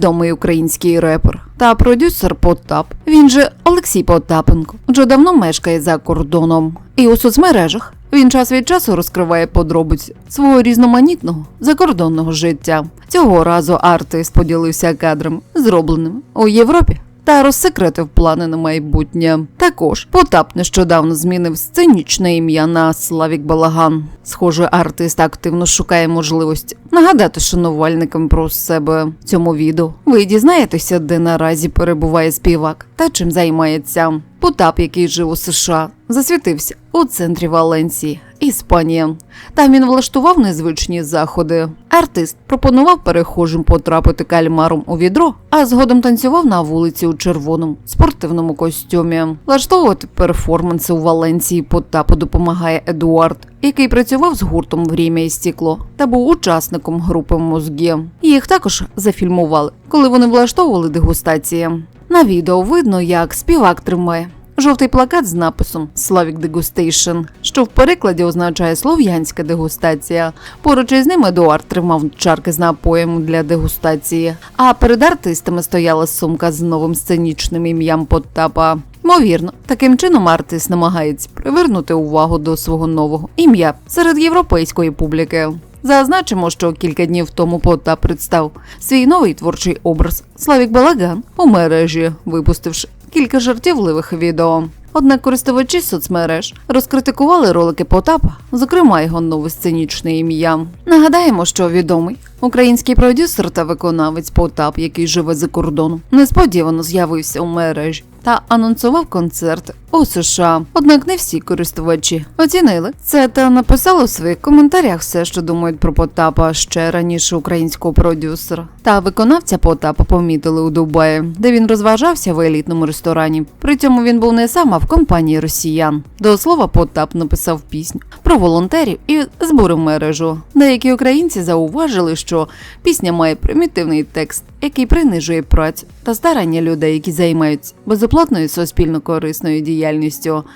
відомий український репер та продюсер Потап. Він же Олексій Потапенко, вже давно мешкає за кордоном. І у соцмережах він час від часу розкриває подробиці свого різноманітного закордонного життя. Цього разу артист поділився кадром, зробленим у Європі. Та розсекретив плани на майбутнє. Також Потап нещодавно змінив сценічне ім'я на Славік Балаган. Схоже, артист активно шукає можливості нагадати шанувальникам про себе в цьому відео. Ви дізнаєтеся, де наразі перебуває співак та чим займається. Потап, який жив у США, засвітився у центрі Валенції, Іспанія. Там він влаштував незвичні заходи. Артист пропонував перехожим потрапити кальмаром у відро, а згодом танцював на вулиці у червоному спортивному костюмі. Влаштовувати перформанси у Валенції Потапу допомагає Едуард, який працював з гуртом «Врім'я і стекло та був учасником групи Мозгі. Їх також зафільмували, коли вони влаштовували дегустації. На відео видно, як співак тримає жовтий плакат з написом Slavic Degustation, що в перекладі означає слов'янська дегустація. Поруч із ним Едуард тримав чарки з напоєм для дегустації, а перед артистами стояла сумка з новим сценічним ім'ям Потапа. Ймовірно, таким чином артист намагається привернути увагу до свого нового ім'я серед європейської публіки. Зазначимо, що кілька днів тому Потап представив свій новий творчий образ Славік Балаган у мережі, випустивши кілька жартівливих відео. Однак користувачі соцмереж розкритикували ролики Потапа, зокрема його нове сценічне ім'я. Нагадаємо, що відомий український продюсер та виконавець Потап, який живе за кордоном, несподівано з'явився у мережі та анонсував концерт у США. Однак не всі користувачі оцінили це та написали у своїх коментарях все, що думають про Потапа ще раніше українського продюсера. Та виконавця Потапа помітили у Дубаї, де він розважався в елітному ресторані. При цьому він був не сам, а в компанії росіян. До слова, Потап написав пісню про волонтерів і збори в мережу. Деякі українці зауважили, що пісня має примітивний текст, який принижує працю та старання людей, які займаються безоплатною суспільно корисною діяльністю.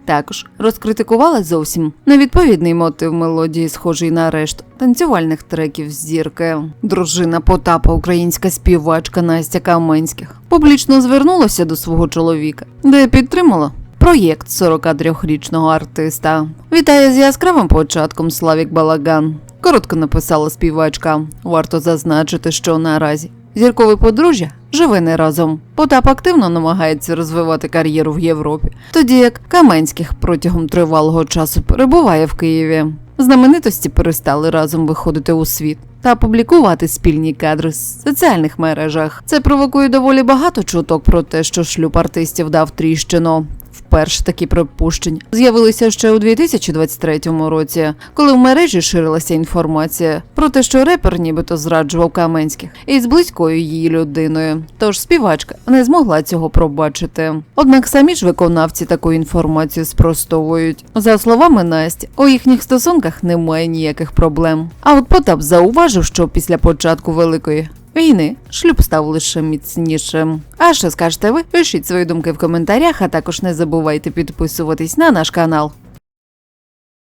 Також розкритикували зовсім невідповідний мотив мелодії, схожий на решту танцювальних треків зірки. Дружина Потапа, українська співачка Настя Каменських, публічно звернулася до свого чоловіка, де підтримала. Проєкт 43-річного артиста вітає з яскравим початком Славік Балаган. Коротко написала співачка. Варто зазначити, що наразі зіркове подружжя живе не разом. Потап активно намагається розвивати кар'єру в Європі, тоді як Каменських протягом тривалого часу перебуває в Києві. Знаменитості перестали разом виходити у світ та публікувати спільні кадри в соціальних мережах. Це провокує доволі багато чуток про те, що шлюб артистів дав тріщину. Вперше такі припущення з'явилися ще у 2023 році, коли в мережі ширилася інформація про те, що репер нібито зраджував Каменських із близькою її людиною. Тож співачка не змогла цього пробачити. Однак самі ж виконавці таку інформацію спростовують. За словами Насті, у їхніх стосунках немає ніяких проблем. А от Потап зауважив, що після початку великої війни шлюб став лише міцнішим. А що скажете ви? Пишіть свої думки в коментарях, а також не забувайте підписуватись на наш канал.